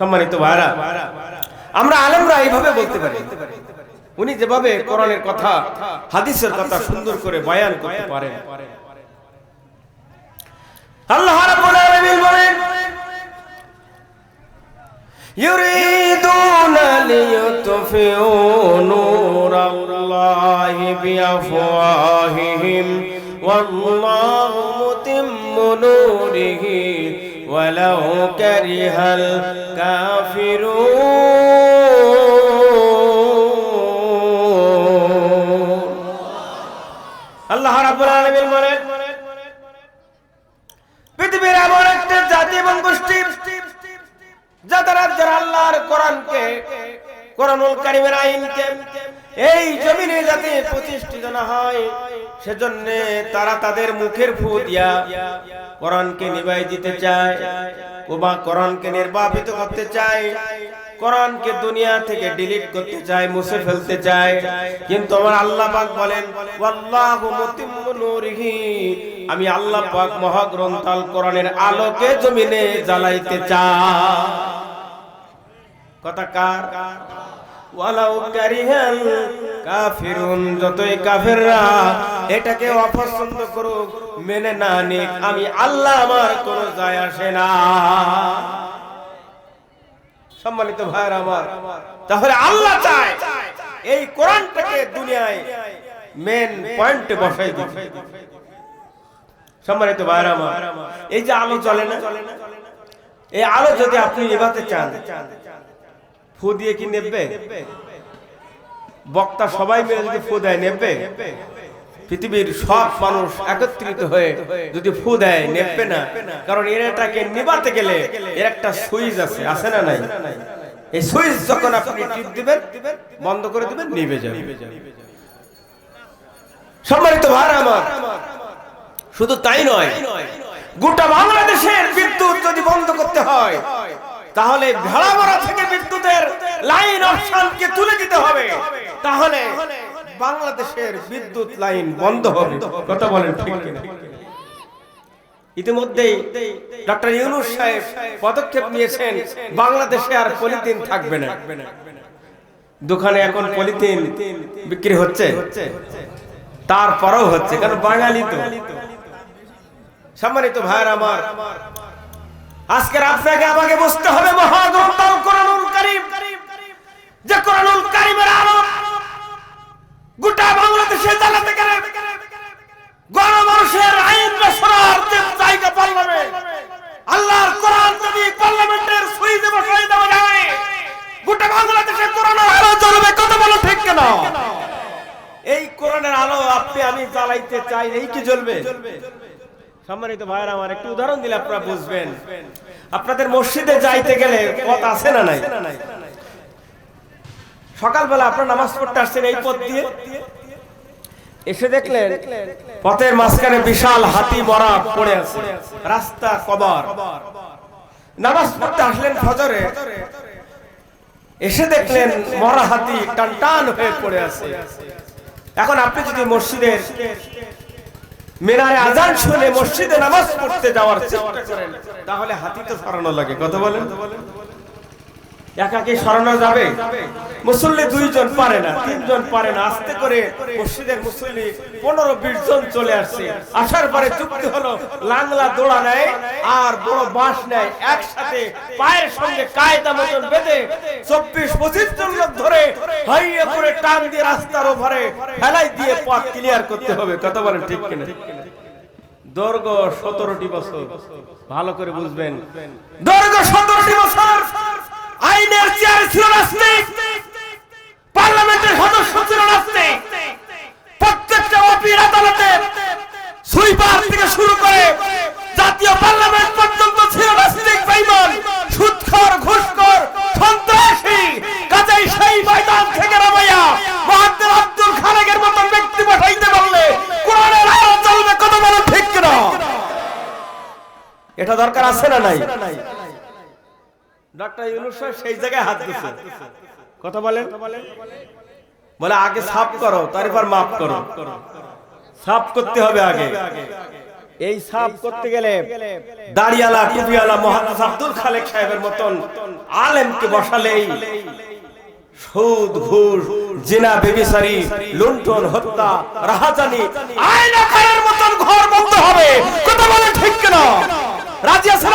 সম্মানিত ভাইরা, আমরা আলমরা এইভাবে বলতে পারি। উনি যেভাবে কোরআনের কথা, হাদিসের কথা সুন্দর করে বয়ান করতে পারেন। আল্লাহ রাব্বুল আলামিন বলেন নূরাল্লাহি বিআফওয়াহিহিম, ওয়াল্লাহু মুতিম্মু নূরিহি ولو كره الكافرون আল্লাহ রাব্বুল আলামিন বলেন পৃথিবীর এমন একটা জাতি এবং গোষ্ঠী যারা যারা আল্লাহর কোরআনকে কোরআনুল কারিমের আইনকে এই জমিনে যাতে প্রতিষ্ঠিত না হয় সেজন্য তারা তাদের মুখের ফু দিয়া কোরআনকে নিভাই দিতে চায় ওবা কোরআনকে নির্বাপিত করতে চায়, কোরআনকে দুনিয়া থেকে ডিলিট করতে চায়, মুছে ফেলতে চায়। কিন্তু আমার আল্লাহ পাক বলেন, ওয়াল্লাহু মুতিম্মু নূরিহি। আমি আল্লাহ পাক মহাগ্রন্থ আল কোরআনের আলোকে জমিনে জ্বালাইতে চাই। কথা কার? ওয়ালাউ কারিহাল কাফিরুন, যতই কাফেররা এটাকে অপছন্দ করুক, মেনে না নিক, আমি আল্লাহ আমার কোনো যায় আসে না। সম্মানিত ভাইয়ের আমার, তাহলে আল্লাহ চায় এই কোরআনটাকে দুনিয়ায় মেন পয়েন্টে বসাই দিতে সম্মানিত ভাইয়ের আমার, এই যে আলো চলে না? এই আলো যদি আপনি নিভাতে চান, ফু দিয়ে কি নেবে? বক্তা সবাই মিলে যদি ফু দেয়, নেবে? পৃথিবীর সব মানুষ একত্রিত হয়ে যদি ফু দেয় নেবে না। কারণ এটাকে নিবাতে গেলে এর একটা সুইচ আছে আছে না নাই? এই সুইচ যখন আপনি টিপ দিবেন, বন্ধ করে দিবেন, নিভে যাবে। সম্মানিত ভাই আমার, শুধু তাই নয়, গোটা বাংলাদেশের বিদ্যুৎ যদি বন্ধ করতে হয়, তাহলে ভেড়ামারা থেকে বিদ্যুতের লাইন অপশনকে তুলে দিতে হবে। তাহলে বাংলাদেশের বিদ্যুৎ লাইন বন্ধ হবে। কথা বলেন ঠিক কিনা? ইতিমধ্যেই ডক্টর ইউনুস সাহেব পদক্ষেপ নিয়েছেন বাংলাদেশে আর পলিথিন থাকবে না। দোকানে এখন পলিথিন বিক্রি হচ্ছে। তারপরেও হচ্ছে কারণ বাঙালি তো? সম্মানিত ভাইয়ের আমার আজকের আপনাকে আমাকে বুঝতে হবে মহাগ্রন্থ কোরআনুল কারীম। যে কোরআনুল কারীমের আলো গোটা বাংলাদেশে জ্বালাতে গেলে গণমানুষের আইন যে জায়গা পার্লামেন্ট আল্লাহর কোরআন যদি পার্লামেন্টের সুইচে বসাই দেওয়া যায়, গোটা বাংলাদেশে কোরআনের আলো জ্বলবে, কথা বলো ঠিক কেন? এই কোরআনের আলো আপনি, আমি জ্বালাইতে চাই, এই কি জ্বলবে? সম্মানিত ভাইরা আমার একটু উদাহরণ দিলে আপনারা বুঝবেন। আপনাদের মসজিদে যাইতে গেলে পথ আছে না নাই? সকালবেলা আপনার নামাজ পড়তে আসছেন এই পথ দিয়ে। এসে দেখলেন পথের মাঝখানে বিশাল হাতি মরা পড়ে আছে। রাস্তা কবর। নামাজ পড়তে আসলেন ফজরে। এসে দেখলেন মরা হাতি টান টান হয়ে পড়ে আছে। এখন আপনি যদি মসজিদের মিনারে আজান শুনে মসজিদে নামাজ পড়তে যাওয়ার চেষ্টা করেন, তাহলে হাতি তো সরানো লাগে, কথা বলেন। একাকে সরানো যাবে? মুসল্লি দুইজন পারে না, তিনজন পারে না। আস্তে করে মসজিদের মুসল্লি পনেরো, বিশ জন চলে আসছে। আসার পরে চুক্তি হলো, লাংলা দোড়া নেয় আর বড় বাঁশ নেয়। একসাথে পায়ের সঙ্গে কায়দা মতন বেঁধে চব্বিশ, পঁচিশ জন লোক ধরে হাইয়ে করে টান দিয়ে রাস্তার ওভারে ফেলাই দিয়ে পথ ক্লিয়ার করতে হবে। কথা বলেন ঠিক কিনা? দৈর্ঘ্য সতেরোটি বছর। ভালো করে বুঝবেন। দৈর্ঘ্য সতেরোটি বছর। আইনের চেয়ার ছিল নাস্তিক পার্লামেন্টের সদস্য ছিল নাস্তিক প্রত্যেকটা অপির আদালতে সুইপার থেকে শুরু করে জাতীয় পার্লামেন্ট পর্যন্ত ছিল নাস্তিক বেঈমান সুদখোর ঘুষখোর, সন্ত্রাসী। কাজেই সেই ময়দান থেকে নামাইয়া মহাত্মা আব্দুল খালেকের মতন ব্যক্তি পাঠাইতে পারলে কোরআনের আলো চলবে কত বড় ঠিক না এটা দরকার আছে না নাই? ডক্টর ইউনুস সাহেব সেই জায়গায় হাত দিচ্ছে কথা বলেন? বলে আগে সাফ করো তারপর মাফ করো। সাফ করতে হবে আগে। এই সাফ করতে গেলে দাড়িয়ালা টুপিওয়ালা মহাদাস আব্দুল খালেক সাহেবের মতন আলেমকে বসালেই সুদ ঘুষ জিনা বেবিসারি লুণ্ঠন হত্যা রাহাজানি আয়না খানের মতন ঘর বন্ধ হবে। কথা বলে ঠিক কেন? রাজি আছেন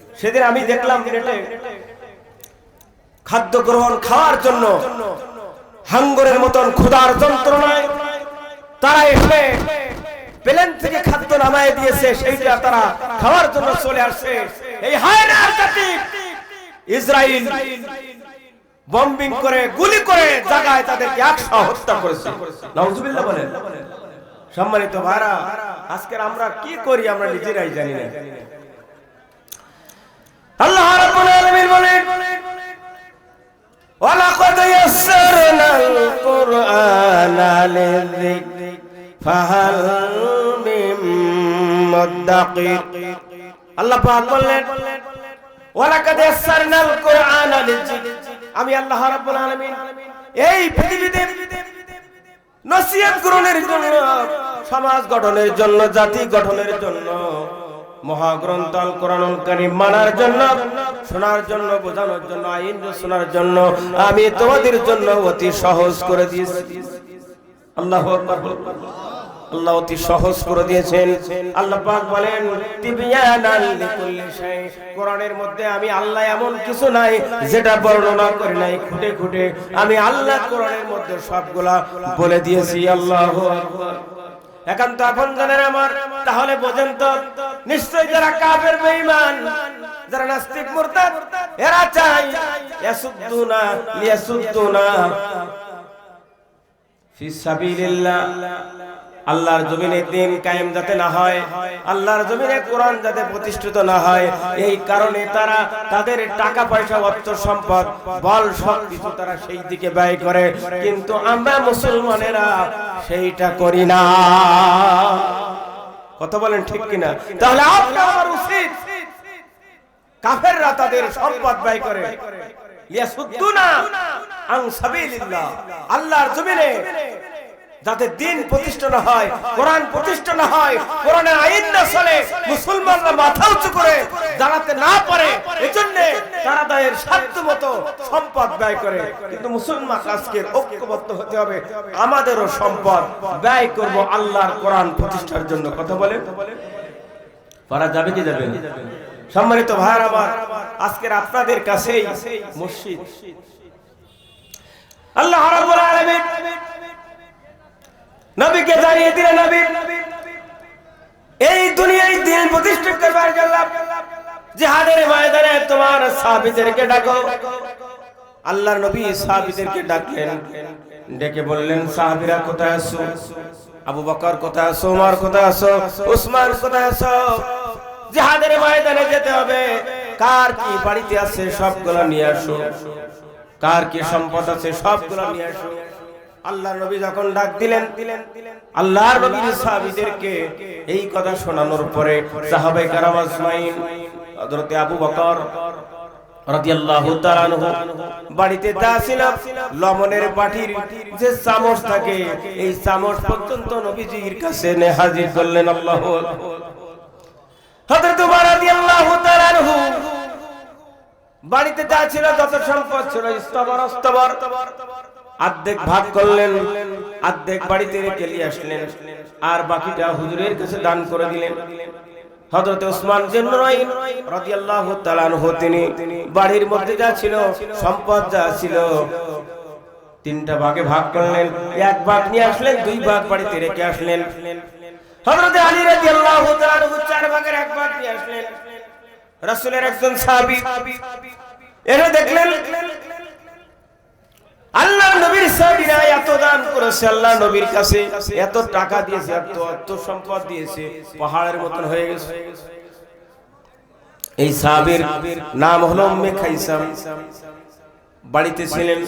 সেদিন আমি দেখলাম খাদ্য গ্রহণ খাওয়ার জন্য হাঙ্গরের মতন ক্ষুধার যন্ত্রণায় তারা এখানে প্লেন থেকে খাদ্য নামায় দিয়েছে, সেইটা তারা খাওয়ার জন্য চলে আসছে। এই জাতি ইসরায়েল বম্বিং করে, গুলি করে জায়গায় তাদেরকে একশো হত্যা করেছে। নাউজুবিল্লাহ বলেন। সম্মানিত ভাইরা আজকে আমরা কি করি আমরা নিজেরাই জানি না। আল্লাহ রাব্বুল আলামিন বলেন, ওয়ালাকাদ ইয়াসসারনাল কুরআনা লিযিকর ফাহাল মিন আল্লাহ পাক বললেন, ওয়ালাকাদ ইয়াসসারনাল কুরআনা লিযিকর আমি আল্লাহ রাব্বুল আলামিন এই পৃথিবীতে নসিহত গ্রহণের জন্য, সমাজ গঠনের জন্য, জাতি গঠনের জন্য মহাগ্রন্থ আল মানার জন্য, শোনার জন্য, বোঝানোর জন্য, আইন শোনার জন্য আমি তোমাদের জন্য অতি সহজ করে দিয়েছি। আল্লাহু আল্লাহ অতি সহজ করে দিয়েছেন। আল্লাহ পাক বলেন কোরআনের মধ্যে আমি আল্লাহ এমন কিছু নাই যেটা বর্ণনা করি নাই, খুঁটে খুঁটে। আমি আল্লাহ কোরআনের মধ্যে সবগুলা বলে দিয়েছি। আল্লাহু আকবার। একান্ত আপন জানেন আমার। তাহলে বোঝেন তো নিশ্চয় যারা কাফের বেঈমান, যারা নাস্তিক মুরতাদ, এরা চাই ইয়াসুদ্দুনা ইয়াসুদুনা ফি সাবিলিল্লাহ। আল্লাহর জমিনে দিন কায়েম যাতে না হয়, আল্লাহর জমিনে কোরআন যাতে প্রতিষ্ঠিত না হয়, এই কারণে তারা তাদের টাকা পয়সা, অর্থ সম্পদ, বল সব কিছু তারা সেই দিকে ব্যয় করে। কিন্তু আমরা মুসলমানেরা সেইটা করি না। কথা বলেন ঠিক কিনা? তাহলে আপনার উচিত কাফেররা তাদের সম্পদ ব্যয় করে। লিয়াসুদ্দুনা আন সাবিলিল্লাহ, আল্লাহর জমিনে যাতে দিন প্রতিষ্ঠা না হয়, কোরআন প্রতিষ্ঠা না হয়, কোরআনের আইন না চলে, মুসলমানরা মাথা উঁচু করে দাঁড়াতে না পারে, এজন্য তারা তাদের সাধ্য মতো সম্পদ ব্যয় করে। কিন্তু মুসলমান আজকে ঐক্যবদ্ধ হতে হবে, আমাদেরও সম্পদ ব্যয় করব আল্লাহর কোরআন প্রতিষ্ঠার জন্য। কথা বলে পারা যাবে কি যাবে সম্মানিত ভাইয়ের আমার, আজকের আপনাদের কাছেই মসজিদ। আল্লাহ রাব্বুল আলামিন নবীকে জানিয়ে দিলেন, নবী, এই দুনিয়ায় দিন প্রতিষ্ঠা করবার জন্য জিহাদের ময়দানে তোমার সাহাবীদেরকে ডাকো। আল্লাহর নবী সাহাবীদেরকে ডাকলেন, ডেকে বললেন, সাহাবীরা কোথায় আছো? আবু বকর কোথায় আছো? ওমর কোথায় আছো? উসমান কোথায় আছো? জিহাদের ময়দানে যেতে হবে। কার কি বাড়িতে আছে সবগুলো নিয়ে আসো। কার কি সম্পদ আছে সবগুলো নিয়ে আসো। আল্লাহর নবী যখন ডাক দিলেন, আল্লাহর নবীর সাহাবীদেরকে এই কথা শোনানোর পরে সাহাবায়ে কেরাম আজমাইন হযরতে আবু বকর রাদিয়াল্লাহু তাআলা আনহু বাড়িতে ছিল লবণের বাটির যে চামচ থাকে, এই চামচ পর্যন্ত নবীজির কাছে নে হাজির করলেন আল্লাহু হযরত উমর রাদিয়াল্লাহু তাআলা আনহু বাড়িতে যা ছিল যত সম্পদ ছিল, স্তবর স্তবর। অর্ধেক ভাগ করলেন অর্ধেক বাড়িতে রেখে নিয়ে আসলেন। আর বাকিটা হুজুরের কাছে দান করে দিলেন। আনহু, তিনি বাড়ির মধ্যে যা ছিল, সম্পদ যা ছিল, তিনটা ভাগে ভাগ করলেন। এক ভাগ নিয়ে আসলেন, দুই ভাগ বাড়িতে রেখে আসলেন। হযরত আলী রাদিয়াল্লাহু চার ভাগের এক ভাগ নিয়ে আসলেন। রাসূলের একজন সাহাবী এরা দেখলেন আল্লাহ নবীর সাহাবীরা এত দান করেছে আল্লাহ নবীর কাছে এত টাকা দিয়েছে, এত অর্থ সম্পদ দিয়েছে, পাহাড়ের মতন হয়ে গেছে। এই সাহাবীর নাম হলো উম্মে খাইসাম। বাড়িতে ছিলেন।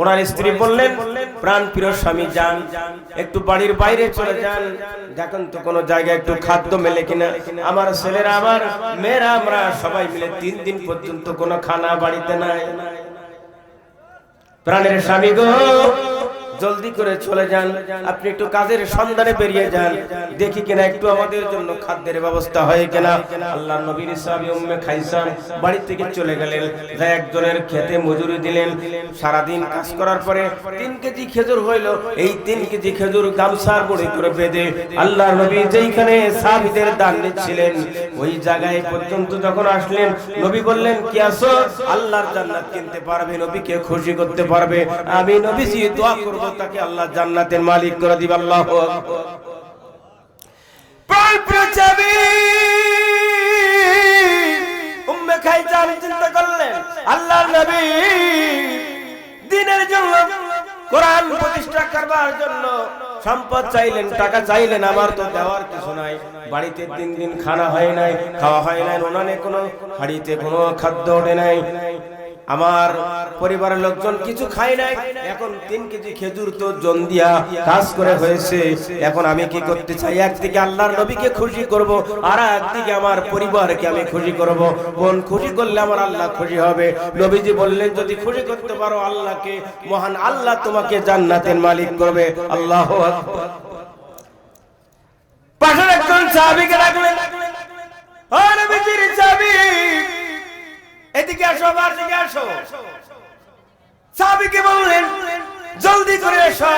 ওনার স্ত্রী বললেন, প্রাণ প্রিয় স্বামী, যান। একটু বাড়ির বাইরে চলে যান। দেখেন তো কোনো জায়গায় একটু খাদ্য মেলে কিনা। আমার ছেলেরা, আমার মেয়েরা, আমরা সবাই মিলে তিন দিন পর্যন্ত কোনো খানা বাড়িতে নাই। প্রাণের স্বামী গো। জলদি করে চলে যান। আপনি একটু কাজের সন্ধানে বেরিয়ে যান। দেখি কিনা একটু আমাদের জন্য খাদ্যের ব্যবস্থা হয় কিনা। আল্লাহ নবীর সাহাবী উম্মে খাইসাম বাড়ি থেকে চলে গেলেন। যা একজনের খেতে মজুরি দিলেন। সারাদিন কাজ করার পরে তিন কেজি খেজুর হইল। এই তিন কেজি খেজুর গামছার বড়ি করে বেঁধে আল্লাহ নবী যেইখানে সাহাবীদের দান দিচ্ছিলেন, ওই জায়গায় পর্যন্ত যখন আসলেন, নবী বললেন, কি আসো আল্লাহর জান্নাত কিনতে পারবে, নবীকে খুশি করতে পারবে। আমি নবীজি দোয়া করব তাকে আল্লাহ জান্নাতের মালিক করে দিবে, আল্লাহ কোরআন চাইলেন, টাকা চাইলেন, আমার তো দেওয়ার বাড়িতে তিন দিন খানা হয় নাই, খাওয়া হয় নাই, উনানে কোনো হাড়িতে কোনো খাদ্য ওঠে নাই। আমার পরিবারের লোকজন কিছু খাই নাই। এখন তিন কেজি খেজুর তো জন দিয়া কাজ করে হয়েছে। এখন আমি কি করতে চাই? একদিকে আল্লাহর নবীকে খুশি করব আর একদিকে আমার পরিবারকে আমি খুশি করব। কোন খুশি করলে আমার আল্লাহ খুশি হবে। নবীজি বললেন, যদি খুশি করতে পারো আল্লাহকে, মহান আল্লাহ তোমাকে জান্নাতের মালিক করবে। আল্লাহ পাশের একজন সাহাবীকে ডাকলেন, ও নবীজির এদিকে আসো, আবার দিকে আসো। সাহাবীকে বললেন, জলদি করে এসো।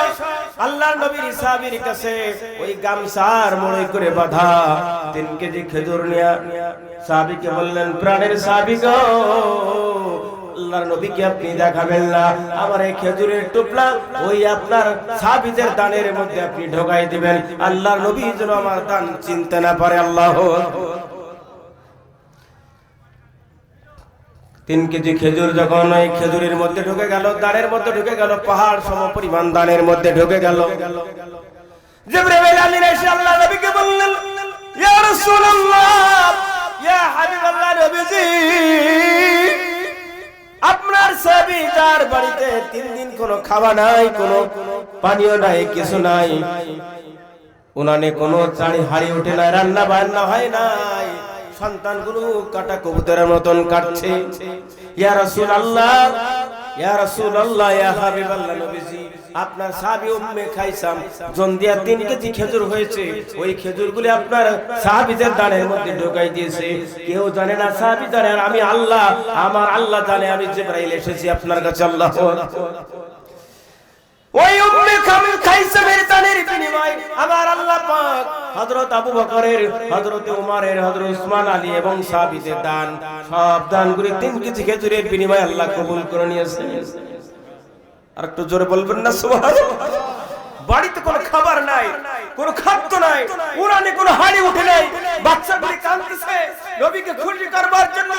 আল্লাহর নবীর সাহাবীর কাছে ওই গামছার মোড়ে করে বাঁধা, তিন কেজি খেজুর নিয়া সাহাবীকে বললেন, প্রাণের সাহাবী আল্লাহর নবীকে আপনি দেখাবেন না। আমার এই খেজুরের টুকরা ওই আপনার সাহাবীদের দানের মধ্যে আপনি ঢোকাই দিবেন। আল্লাহর নবী যেন আমার দান চিনতে না পারে, আল্লাহ তিন কেজি খেজুর যখন ওই খেজুরের মধ্যে ঢুকে গেল দানের মধ্যে ঢুকে গেল, পাহাড় সম পরিমাণ দানের মধ্যে ঢুকে গেল। জিবরাইল আমিন এসে আল্লাহ নবীকে বললেন, ইয়া রাসূলুল্লাহ আপনার সাহাবী যার বাড়িতে তিন দিন কোনো খাওয়া নাই, কোনো পানীয় নাই, কিছু নাই, উনানে কোনো চাড়ি হাড়ি ওঠে না রান্না বান্না হয় নাই। সন্তানগুলো কাটা কবুতরের মতন কাটছে। ইয়া রাসূলুল্লাহ ইয়া রাসূলুল্লাহ, ইয়া হাবিবাল্লাহ নবীজি, আপনার সাহাবী উম্মে খাইসাম, জন্দিয়া তিন কেজি খেজুর হয়েছে, ওই খেজুরগুলি আপনার সাহাবীদের দানের মধ্যে ঢোকাই দিয়েছে। কেউ জানে না সাহাবী জানে আমি আল্লাহ, আমার আল্লাহ জানে, আমি জিবরাইল এসেছি আপনার কাছে, আল্লাহ ওই উম্মে খামিল খাইসামের তানের বিনিময়। আমার আল্লাহ পাক হযরত আবু বকরের, হযরত উমরের, হযরত উসমান আলী এবং সাহাবীদের দান, সব দানগুলি তিন কেজি খেজুরের বিনিময়ে আল্লাহ কবুল করে নিয়েছেন আর একটু জোরে বলবেন না, সুবহানাল্লাহ। বাড়িতে কোনো খাবার নাই কোনো খাদ্য নাই উড়ানে কোনো হাড়ি উঠে নাই বাচ্চাগুলি কাঁদতেছে নবীকে খুশি করবার জন্য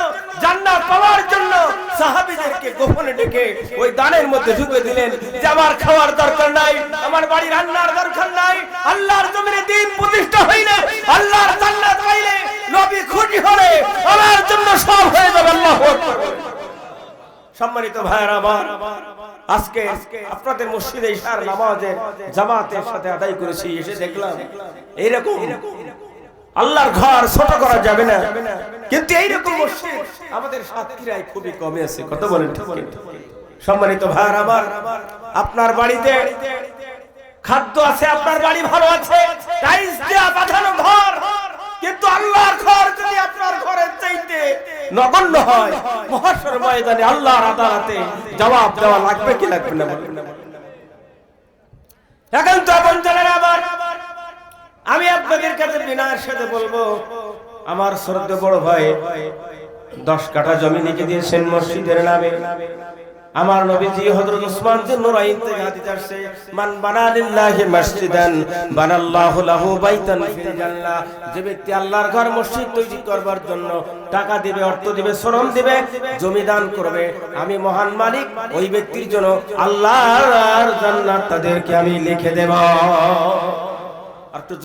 জান্নাত পাওয়ার জন্য সাহাবীদেরকে গোপনে ডেকে ওই দানের মধ্যে ঢুকে দিলেন যে আমার খাওয়ার দরকার নাই আমার বাড়ি রান্নার দরকার নাই আল্লাহর জমিনে দিন প্রতিষ্ঠা হইলে আল্লাহর জান্নাত পাইলে নবী খুশি হলে আমার জন্য সব হয়ে যাবে আল্লাহু আকবার। সম্মানিত ভাইয়েরা আমার আজকে আপনাদের মসজিদে ইশার নামাজের জামাতের সাথে আদায় করেছি, এসে দেখলাম এইরকম আল্লাহর ঘর ছোট করা যাবে না। কিন্তু এইরকম মসজিদ আমাদের সাতক্ষীরায় খুবই কমে আছে কত বলেন সম্মানিত ভাই আমার, আপনার বাড়িতে খাদ্য আছে, আপনার বাড়ি ভালো আছে, টাইলস দেওয়া বাঁধানো ঘর কিন্তু আল্লাহর ঘর যদি আপনার ঘরের চাইতে নগণ্য হয় মহাশর ময়দানে আল্লাহর আদালতে জবাব দেওয়া লাগবে কি লাগবে না এখন তো আপন জানেন আবার, আমি আপনাদের কাছে বিনার সাথে বলব, আমার শ্রদ্ধে বড় ভাই দশ কাঠা জমি লিখে দিয়েছেন মসজিদের নামে। আমার নবীজি হযরত উসমান বিন নুরাইন থেকে হাদিস আসছে, মান বানা লিল্লাহি মসজিদান, বানাল্লাহু লাহু বাইতান ফিল জান্নাহ। যে ব্যক্তি আল্লাহর ঘর মসজিদ তৈরি করবার জন্য টাকা দিবে, অর্থ দিবে, শ্রম দিবে, জমি দান করবে, আমি মহান মালিক, ওই ব্যক্তির জন্য আল্লাহর জান্নাত তাদেরকে আমি লিখে দেব। আর